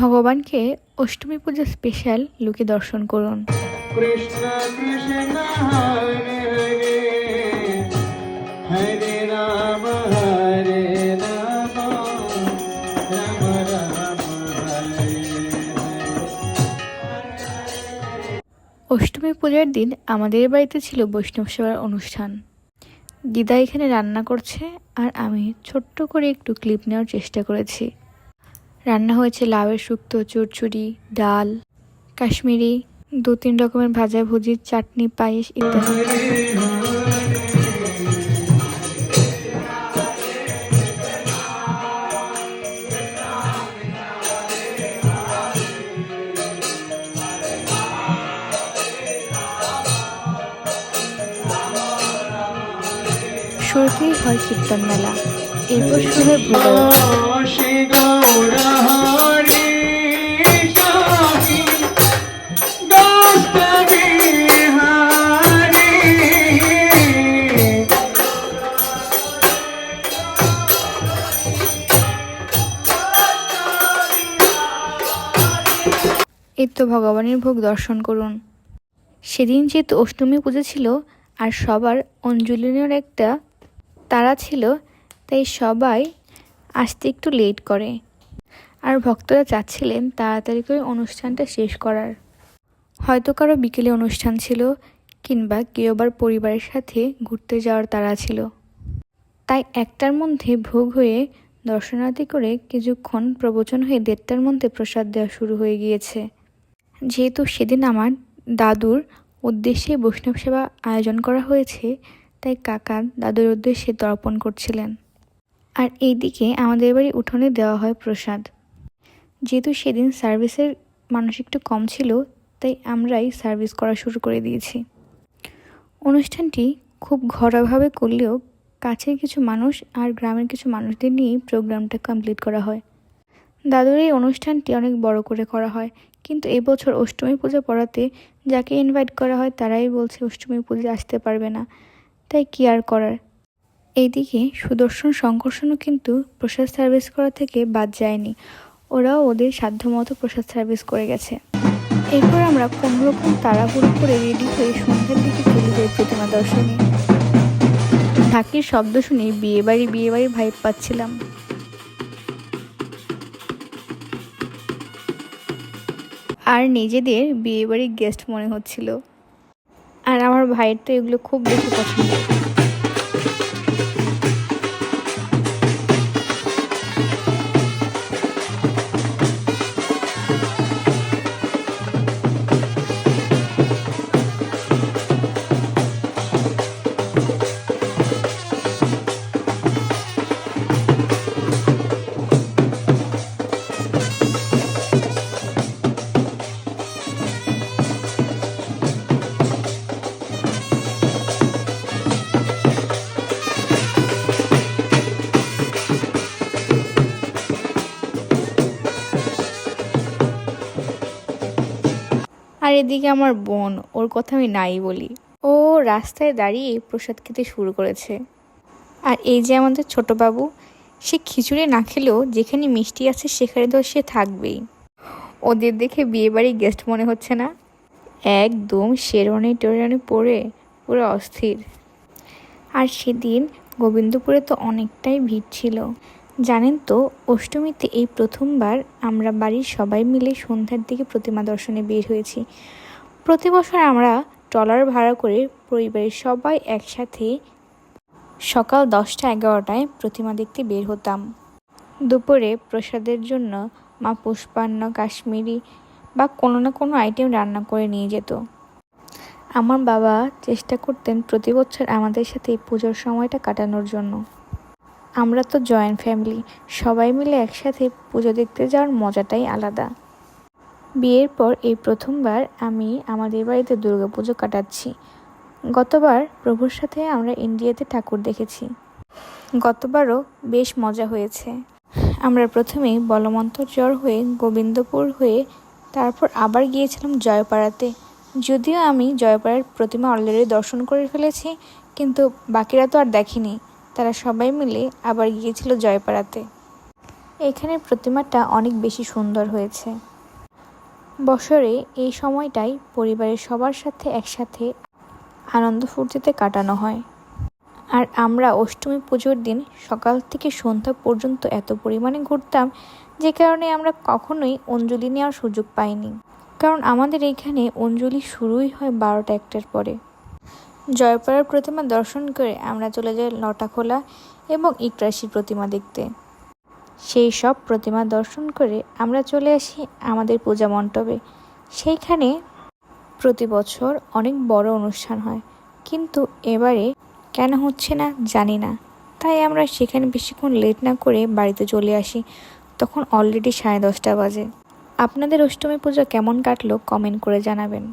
ভগবানকে অষ্টমী পূজা স্পেশাল লুকে দর্শন করুন। অষ্টমী পূজার দিন আমাদের বাড়িতে ছিল বৈষ্ণব সেবার অনুষ্ঠান। দিদা এখানে রান্না করছে আর আমি ছোট্ট করে একটু ক্লিপ নেওয়ার চেষ্টা করেছি। রান্না হয়েছে লাউয়ের শুক্তো চুরচুরি ডাল, কাশ্মীরি, দু তিন রকমের ভাজা ভুজি, চাটনি, পায়েস ইত্যাদি। শুরুতেই হয় কীর্তন মেলা এরপর এই তো ভগবানের ভোগ দর্শন করুন। সেদিন যেহেতু অষ্টমী পুজো ছিল আর সবার অঞ্জলিনের একটা তারা ছিল তাই সবাই আসতে একটু লেট করে। আর ভক্তরা চাচ্ছিলেন তাড়াতাড়ি করে অনুষ্ঠানটা শেষ করার। হয়তো কারও বিকেলে অনুষ্ঠান ছিল, কিংবা কেউ আবার পরিবারের সাথে ঘুরতে যাওয়ার তারা ছিল। তাই একটার মধ্যে ভোগ হয়ে দর্শনার্থী করে কিছুক্ষণ প্রবচন হয়ে দেড়টার মধ্যে প্রসাদ দেওয়া শুরু হয়ে গিয়েছে। যেহেতু সেদিন আমার দাদুর উদ্দেশ্যে বৈষ্ণব সেবা আয়োজন করা হয়েছে, তাই কাকা দাদুর উদ্দেশ্যে তর্পণ করছিলেন। আর এইদিকে আমাদের বাড়ি উঠোনে দেওয়া হয় প্রসাদ। যেহেতু সেদিন সার্ভিসের মানুষ একটু কম ছিল, তাই আমরাই সার্ভিস করা শুরু করে দিয়েছি। অনুষ্ঠানটি খুব ঘরোয়াভাবে করলেও কাছের কিছু মানুষ আর গ্রামের কিছু মানুষদের নিয়েই প্রোগ্রামটা কমপ্লিট করা হয়। দাদুর এই অনুষ্ঠানটি অনেক বড় করে করা হয়, কিন্তু এবছর অষ্টমী পূজা পড়াতে যাকে ইনভাইট করা হয় তারাই বলছে অষ্টমী পূজা আসতে পারবে না। তাই কি আর করার? এইদিকে সুদর্শন সংকর্ষণও কিন্তু প্রসাদ সার্ভিস করা থেকে বাদ যায়নি। ওরাও ওদের সাধ্যমতো প্রসাদ সার্ভিস করে গেছে। এরপর আমরা কোনোরকম তাড়াহুড়ো করে রেডি হয়ে সন্ধ্যার দিকে চলে যাই প্রতিমা দর্শনে। ঢাকির শব্দ শুনে বিয়ে বাড়ি বিয়ে বাড়ি ভাইব পাচ্ছিলাম। আর নিজেদের বিয়ে বাড়ির গেস্ট মনে হচ্ছিল। আর আমার ভাইয়ের তো এগুলো খুব বেশি পছন্দ। এদিকে আমার বোন, ওর কথা আমি নাই বলি। ও রাস্তায় দাঁড়িয়ে প্রসাদ খেতে শুরু করেছে। আর এই যে আমাদের ছোট বাবু, সে খিচুড়ি না খেলেও যেখানে মিষ্টি আছে সেখানে তো সে থাকবেই। ওদের দেখে বিয়ে বাড়ির গেস্ট মনে হচ্ছে না। একদম শেরওয়ানি টেরওয়ানি পরে পুরো অস্থির। আর সেদিন গোবিন্দপুরে তো অনেকটাই ভিড় ছিল। জানেন তো, অষ্টমীতে এই প্রথমবার আমরা বাড়ির সবাই মিলে সন্ধ্যার দিকে প্রতিমা দর্শনে বের হয়েছি। প্রতি বছর আমরা ট্রলার ভাড়া করে পরিবারের সবাই একসাথে সকাল দশটা এগারোটায় প্রতিমা দেখতে বের হতাম। দুপুরে প্রসাদের জন্য মা পুষ্পান্ন, কাশ্মীরি বা কোনো না কোনো আইটেম রান্না করে নিয়ে যেত। আমার বাবা চেষ্টা করতেন প্রতি বছর আমাদের সাথে পুজোর সময়টা কাটানোর জন্য। আমরা তো জয়েন্ট ফ্যামিলি সবাই মিলে একসাথে পুজো দেখতে যাওয়ার মজাটাই আলাদা। বিয়ের পর এই প্রথমবার আমি আমাদের বাড়িতে দুর্গা পুজো কাটাচ্ছি। গতবার প্রভুর সাথে আমরা ইন্ডিয়াতে ঠাকুর দেখেছি। গতবারও বেশ মজা হয়েছে। আমরা প্রথমেই বলমন্তর হয়ে গোবিন্দপুর হয়ে তারপর আবার গিয়েছিলাম জয়পাড়াতে। যদিও আমি জয়পাড়ার প্রতিমা অলরেডি দর্শন করে ফেলেছি, কিন্তু বাকিরা তো আর দেখেনি। তারা সবাই মিলে আবার গিয়েছিল জয়পাড়াতে। এখানের প্রতিমাটা অনেক বেশি সুন্দর হয়েছে। বছরে এই সময়টাই পরিবারের সবার সাথে একসাথে আনন্দ ফুর্তিতে কাটানো হয়। আর আমরা অষ্টমী পুজোর দিন সকাল থেকে সন্ধ্যা পর্যন্ত এত পরিমাণে ঘুরতাম যে কারণে আমরা কখনোই অঞ্জলি নেওয়ার সুযোগ পাইনি। কারণ আমাদের এইখানে অঞ্জলি শুরুই হয় বারোটা একটার পরে। জয়পাড়ার প্রতিমা দর্শন করে আমরা চলে যাই লটাখোলা এবং ইকরাশির প্রতিমা দেখতে। সেই সব প্রতিমা দর্শন করে আমরা চলে আসি আমাদের পূজা মণ্ডপে। সেইখানে প্রতি বছর অনেক বড় অনুষ্ঠান হয়, কিন্তু এবারে কেন হচ্ছে না জানি না। তাই আমরা সেখানে বেশিক্ষণ লেট না করে বাড়িতে চলে আসি, তখন অলরেডি সাড়ে দশটা বাজে। আপনাদের অষ্টমী পুজো কেমন কাটলো কমেন্ট করে জানাবেন।